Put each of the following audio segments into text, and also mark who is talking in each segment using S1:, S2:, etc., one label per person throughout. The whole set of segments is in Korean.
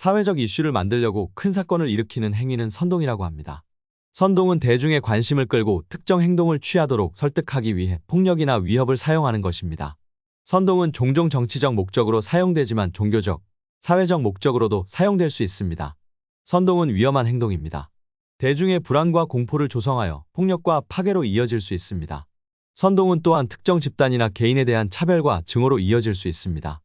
S1: 사회적 이슈를 만들려고 큰 사건을 일으키는 행위는 선동이라고 합니다. 선동은 대중의 관심을 끌고 특정 행동을 취하도록 설득하기 위해 폭력이나 위협을 사용하는 것입니다. 선동은 종종 정치적 목적으로 사용되지만 종교적, 사회적 목적으로도 사용될 수 있습니다. 선동은 위험한 행동입니다. 대중의 불안과 공포를 조성하여 폭력과 파괴로 이어질 수 있습니다. 선동은 또한 특정 집단이나 개인에 대한 차별과 증오로 이어질 수 있습니다.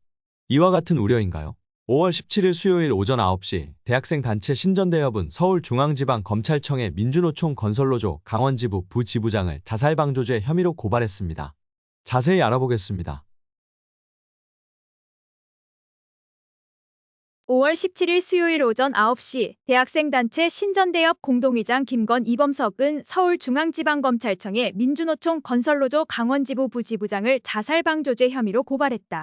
S1: 이와 같은 우려인가요? 5월 17일 수요일 오전 9시 대학생 단체 신전대협은 서울중앙지방검찰청의 민주노총 건설노조 강원지부 부지부장을 자살방조죄 혐의로 고발했습니다. 자세히 알아보겠습니다.
S2: 5월 17일 수요일 오전 9시 대학생 단체 신전대협 공동의장 김건 이범석은 서울중앙지방검찰청의 민주노총 건설노조 강원지부 부지부장을 자살방조죄 혐의로 고발했다.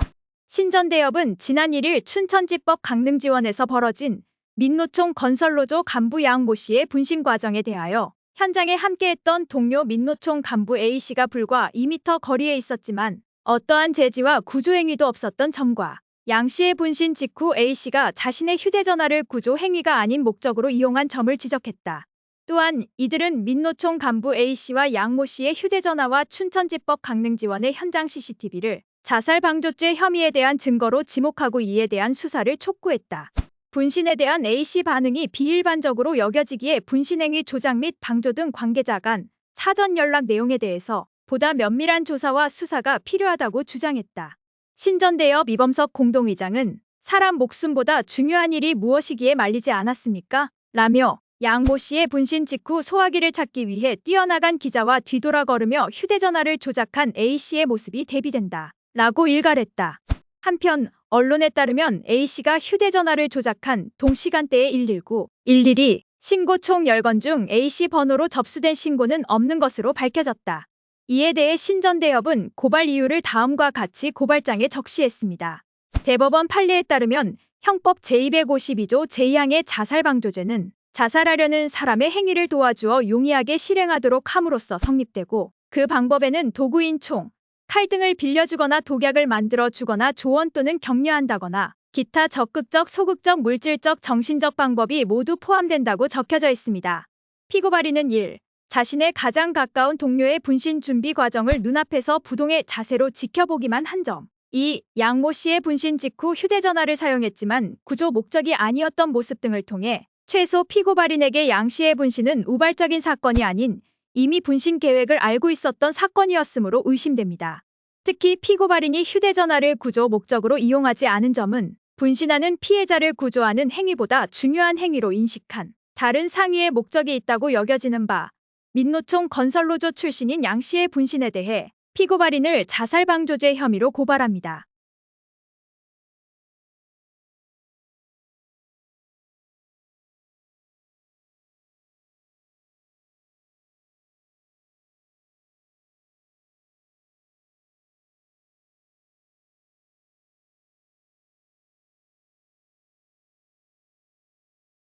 S2: 신전대협은 지난 1일 춘천지법 강릉지원에서 벌어진 민노총 건설노조 간부 양 모 씨의 분신 과정에 대하여 현장에 함께했던 동료 민노총 간부 A씨가 불과 2m 거리에 있었지만 어떠한 제지와 구조행위도 없었던 점과 양 씨의 분신 직후 A씨가 자신의 휴대전화를 구조 행위가 아닌 목적으로 이용한 점을 지적했다. 또한 이들은 민노총 간부 A씨와 양모 씨의 휴대전화와 춘천지법 강릉지원의 현장 CCTV를 자살 방조죄 혐의에 대한 증거로 지목하고 이에 대한 수사를 촉구했다. 분신에 대한 A씨 반응이 비일반적으로 여겨지기에 분신행위 조작 및 방조 등 관계자 간 사전 연락 내용에 대해서 보다 면밀한 조사와 수사가 필요하다고 주장했다. 신전대협 이범석 공동의장은 사람 목숨보다 중요한 일이 무엇이기에 말리지 않았습니까? 라며 양모 씨의 분신 직후 소화기를 찾기 위해 뛰어나간 기자와 뒤돌아 걸으며 휴대전화를 조작한 A씨의 모습이 대비된다. 라고 일갈했다. 한편 언론에 따르면 A씨가 휴대전화를 조작한 동시간대에 119, 112 신고 총 10건 중 A씨 번호로 접수된 신고는 없는 것으로 밝혀졌다. 이에 대해 신전대협은 고발 이유를 다음과 같이 고발장에 적시했습니다. 대법원 판례에 따르면 형법 제252조 제2항의 자살방조죄는 자살하려는 사람의 행위를 도와주어 용이하게 실행하도록 함으로써 성립되고 그 방법에는 도구인 총, 칼 등을 빌려주거나 독약을 만들어 주거나 조언 또는 격려한다거나 기타 적극적, 소극적, 물질적, 정신적 방법이 모두 포함된다고 적혀져 있습니다. 피고발인은 1. 자신의 가장 가까운 동료의 분신 준비 과정을 눈앞에서 부동의 자세로 지켜보기만 한 점. 2. 양모 씨의 분신 직후 휴대전화를 사용했지만 구조 목적이 아니었던 모습 등을 통해 최소 피고발인에게 양 씨의 분신은 우발적인 사건이 아닌 이미 분신 계획을 알고 있었던 사건이었으므로 의심됩니다. 특히 피고발인이 휴대전화를 구조 목적으로 이용하지 않은 점은 분신하는 피해자를 구조하는 행위보다 중요한 행위로 인식한 다른 상위의 목적이 있다고 여겨지는 바 민노총 건설노조 출신인 양 씨의 분신에 대해 피고발인을 자살방조죄 혐의로 고발합니다.